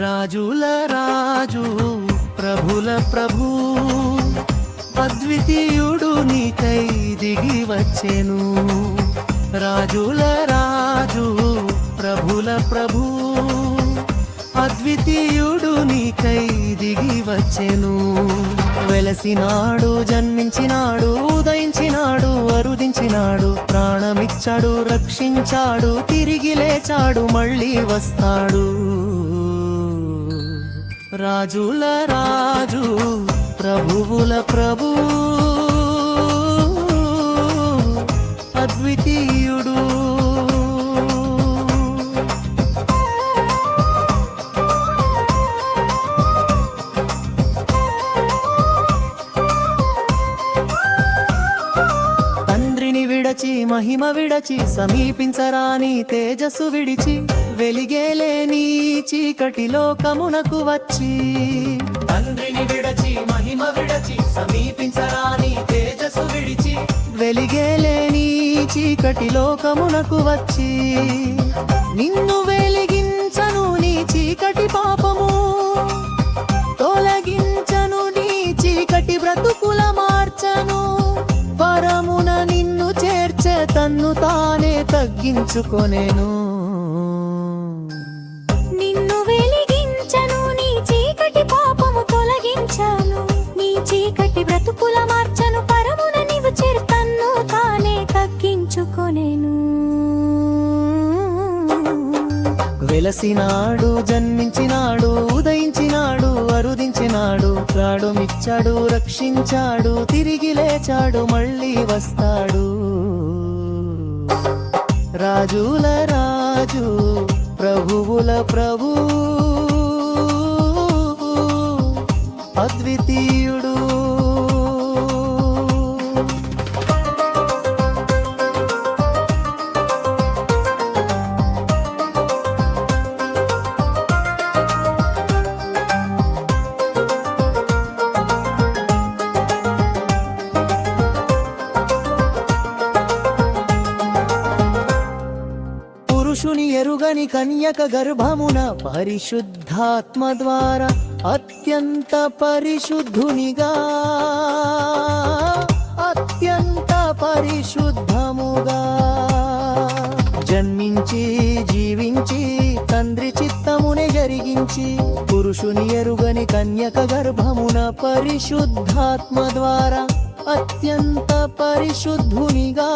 రాజుల రాజు ప్రభుల ప్రభు అద్వితీయుడు నీకై దిగి వచ్చెను. రాజుల రాజు ప్రభుల ప్రభు అద్వితీయుడు నీకై దిగి వచ్చెను. వెలసినాడు జన్మించినాడు ఉదయించినాడు అరుదించినాడు ప్రాణమిచ్చాడు రక్షించాడు తిరిగి లేచాడు మళ్ళీ వస్తాడు. రాజుల రాజు ప్రభువుల ప్రభు. అద్వితీయుడు. తండ్రిని విడచి మహిమ విడచి సమీపించరాని తేజస్సు విడిచి వెలిగేలేని చీకటి లోకమునకు వచ్చి తండ్రిని విడచి మహిమ విడచి సమీపించరాని తేజస్సు విడిచి. వెలిగేలేని చీకటి లోకమునకు వచ్చి నిన్ను వెలిగించను నీ చీకటి పాపము. తొలగించను నీ చీకటి బ్రతుకుల మార్చను. పరమున నిన్ను చేర్చే తన్ను తానే తగ్గించుకొనేను. వెలసినాడు జన్మించినాడు ఉదయించినాడు అరుదించినాడు ప్రాణమిచ్చాడు రక్షించాడు తిరిగి లేచాడు మళ్ళీ వస్తాడు. రాజుల రాజు ప్రభువుల ప్రభు అద్వితీయుడు పురుషుని ఎరుగని కన్యక గర్భమున పరిశుద్ధాత్మ ద్వారా అత్యంత పరిశుద్ధునిగా అత్యంత పరిశుద్ధముగా జన్మించి జీవించి తండ్రి చిత్తమునే జరిగించి పురుషుని ఎరుగని కన్యక గర్భమున పరిశుద్ధాత్మ ద్వారా అత్యంత పరిశుద్ధునిగా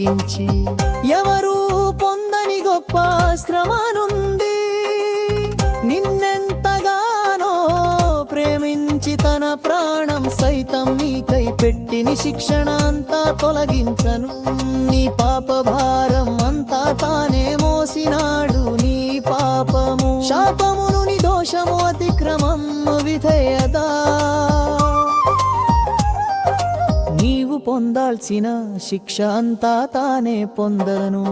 కలిగించి ఎవరు పొందని గొప్ప శ్రమనుంది? నిన్నెంతగానో ప్రేమించి తన ప్రాణం సైతం నీకై పెట్టిని శిక్షణ అంతా తొలగించను. నీ పాప భారం అంతా పొందాల్సిన శిక్ష అంతా తానే పొందను.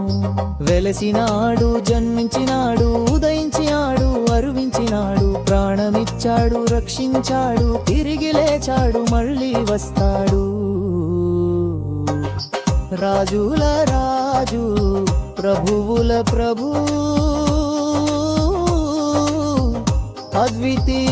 వెలసినాడు జన్మించినాడు ఉదయించినాడు అరువించినాడు ప్రాణమిచ్చాడు రక్షించాడు తిరిగి లేచాడు మళ్ళీ వస్తాడు. రాజుల రాజు ప్రభువుల ప్రభు అద్వితీయ